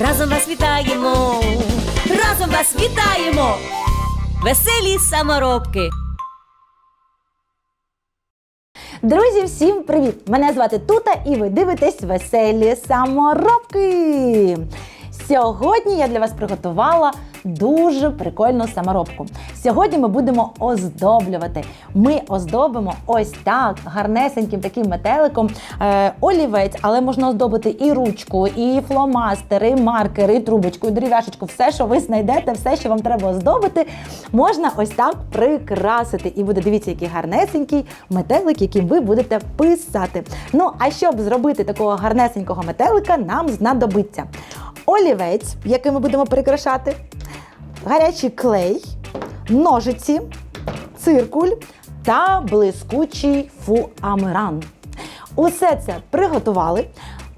разом вас вітаємо, разом вас вітаємо, веселі саморобки. Друзі, всім привіт! Мене звати Тута і ви дивитесь веселі саморобки. Сьогодні я для вас приготувала дуже прикольну саморобку. Сьогодні ми будемо оздоблювати. Ми оздобимо ось так гарнесеньким таким метеликом е, олівець, але можна оздобити і ручку, і фломастери, і маркери, і трубочку, і дерев'яшечку. Все, що ви знайдете, все, що вам треба оздобити, можна ось так прикрасити. І буде дивіться, який гарнесенький метелик, яким ви будете писати. Ну, а щоб зробити такого гарнесенького метелика, нам знадобиться олівець, яким ми будемо прикрашати, гарячий клей, ножиці, циркуль та блискучий фуамиран. Усе це приготували.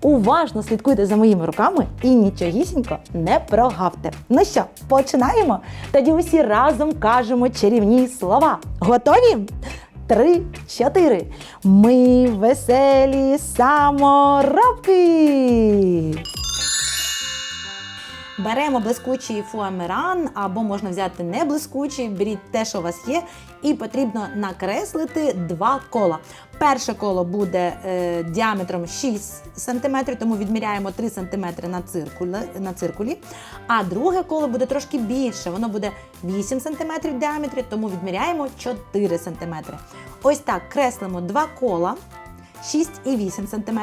Уважно слідкуйте за моїми руками і нічогісінько не прогавте. Ну що, починаємо? Тоді усі разом кажемо чарівні слова. Готові? Три, чотири. Ми веселі саморобки. Беремо блискучий фуамеран, або можна взяти не блискучий, беріть те, що у вас є, і потрібно накреслити два кола. Перше коло буде е, діаметром 6 см, тому відміряємо 3 см на циркулі, на циркулі. А друге коло буде трошки більше, воно буде 8 см в діаметрі, тому відміряємо 4 см. Ось так креслимо два кола. 6 і 8 см.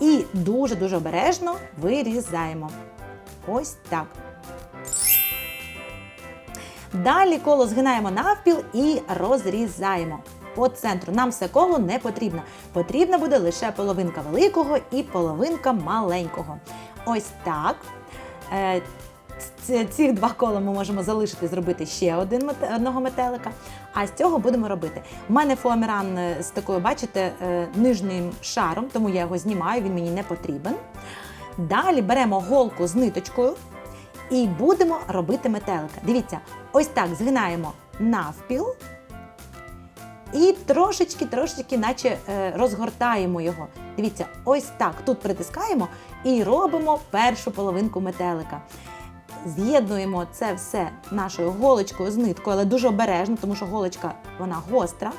І дуже-дуже обережно вирізаємо. Ось так. Далі коло згинаємо навпіл і розрізаємо. По центру нам все коло не потрібно. Потрібна буде лише половинка великого і половинка маленького. Ось так. Е, Ці два кола ми можемо залишити, зробити ще один одного метелика. А з цього будемо робити. У мене фоаміран е, з такою, бачите, е, нижнім шаром, тому я його знімаю, він мені не потрібен. Далі беремо голку з ниточкою і будемо робити метелика. Дивіться, ось так згинаємо навпіл і трошечки-трошечки, наче е, розгортаємо його. Дивіться, ось так. Тут притискаємо і робимо першу половинку метелика. З'єднуємо це все нашою голочкою з ниткою, але дуже обережно, тому що голочка вона гостра.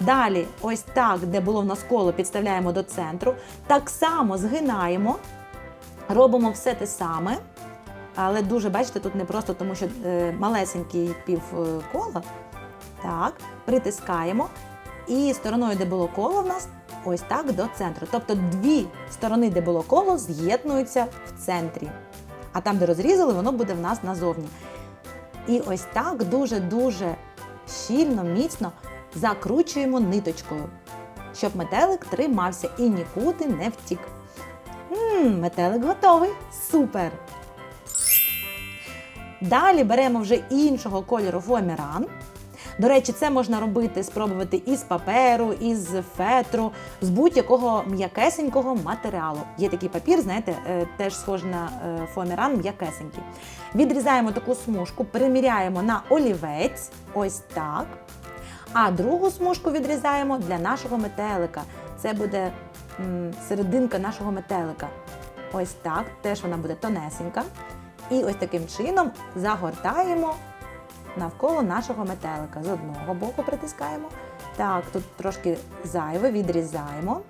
Далі, ось так, де було в нас коло, підставляємо до центру. Так само згинаємо, робимо все те саме. Але дуже, бачите, тут не просто, тому що е, малесенький пів е. Так, притискаємо. І стороною, де було коло в нас, ось так до центру. Тобто дві сторони, де було коло, з'єднуються в центрі. А там, де розрізали, воно буде в нас назовні. І ось так дуже-дуже щільно, міцно закручуємо ниточкою, щоб метелик тримався і нікуди не втік. Метелик готовий. Супер! Далі беремо вже іншого кольору фоаміран. До речі, це можна робити, спробувати із паперу, із фетру, з будь-якого м'якесенького матеріалу. Є такий папір, знаєте, е, теж схожий на е, фоаміран, м'якесенький. Відрізаємо таку смужку, переміряємо на олівець, ось так. А другу смужку відрізаємо для нашого метелика. Це буде серединка нашого метелика. Ось так, теж вона буде тонесенька. І ось таким чином загортаємо навколо нашого метелика. З одного боку притискаємо. Так, тут трошки зайве, відрізаємо.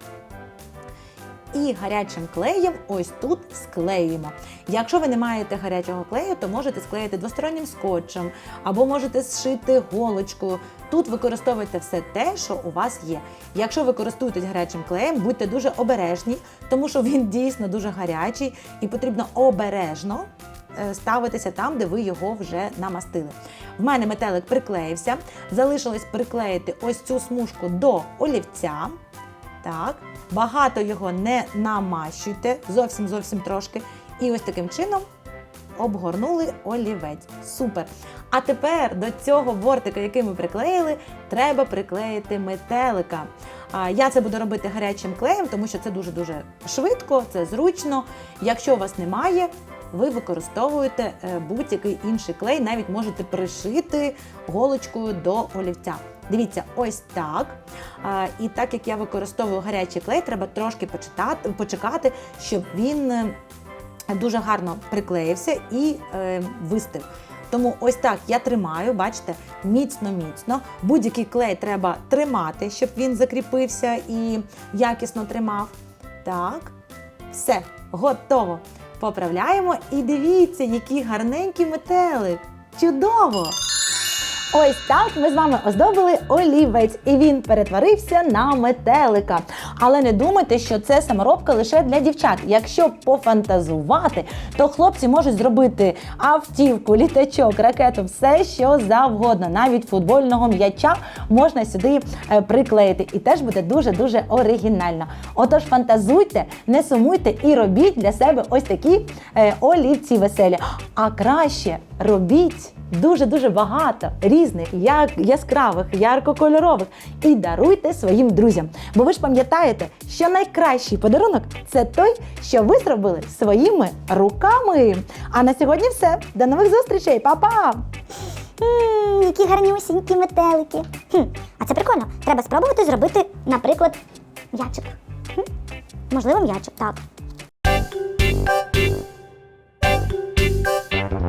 І гарячим клеєм ось тут склеюємо. Якщо ви не маєте гарячого клею, то можете склеїти двостороннім скотчем або можете зшити голочкою. Тут використовуйте все те, що у вас є. Якщо ви користуєтесь гарячим клеєм, будьте дуже обережні, тому що він дійсно дуже гарячий і потрібно обережно е, ставитися там, де ви його вже намастили. В мене метелик приклеївся. Залишилось приклеїти ось цю смужку до олівця. Так, багато його не намащуйте, зовсім зовсім трошки. І ось таким чином обгорнули олівець. Супер. А тепер до цього бортика, який ми приклеїли, треба приклеїти метелика. Я це буду робити гарячим клеєм, тому що це дуже-дуже швидко, це зручно. Якщо у вас немає, ви використовуєте е, будь-який інший клей, навіть можете пришити голочкою до олівця. Дивіться, ось так. І так як я використовую гарячий клей, треба трошки почитати, почекати, щоб він е, дуже гарно приклеївся і е, вистив. Тому ось так я тримаю, бачите, міцно-міцно. Будь-який клей треба тримати, щоб він закріпився і якісно тримав. Так, все, готово. Поправляємо і дивіться, який гарненький метелик. Чудово! Ось так ми з вами оздобили олівець, і він перетворився на метелика. Але не думайте, що це саморобка лише для дівчат. Якщо пофантазувати, то хлопці можуть зробити автівку, літачок, ракету, все що завгодно. Навіть футбольного м'яча можна сюди е, приклеїти, і теж буде дуже дуже оригінально. Отож, фантазуйте, не сумуйте і робіть для себе ось такі е, олівці веселі. А краще робіть дуже-дуже багато різних, як яскравих, яркокольорових і даруйте своїм друзям. Бо ви ж пам'ятаєте, що найкращий подарунок це той, що ви зробили своїми руками. А на сьогодні все. До нових зустрічей, Па-па! Ммм, які гарнюсінькі метелики. Хм, а це прикольно. Треба спробувати зробити, наприклад, м'ячик. Хм, можливо, м'ячик, так.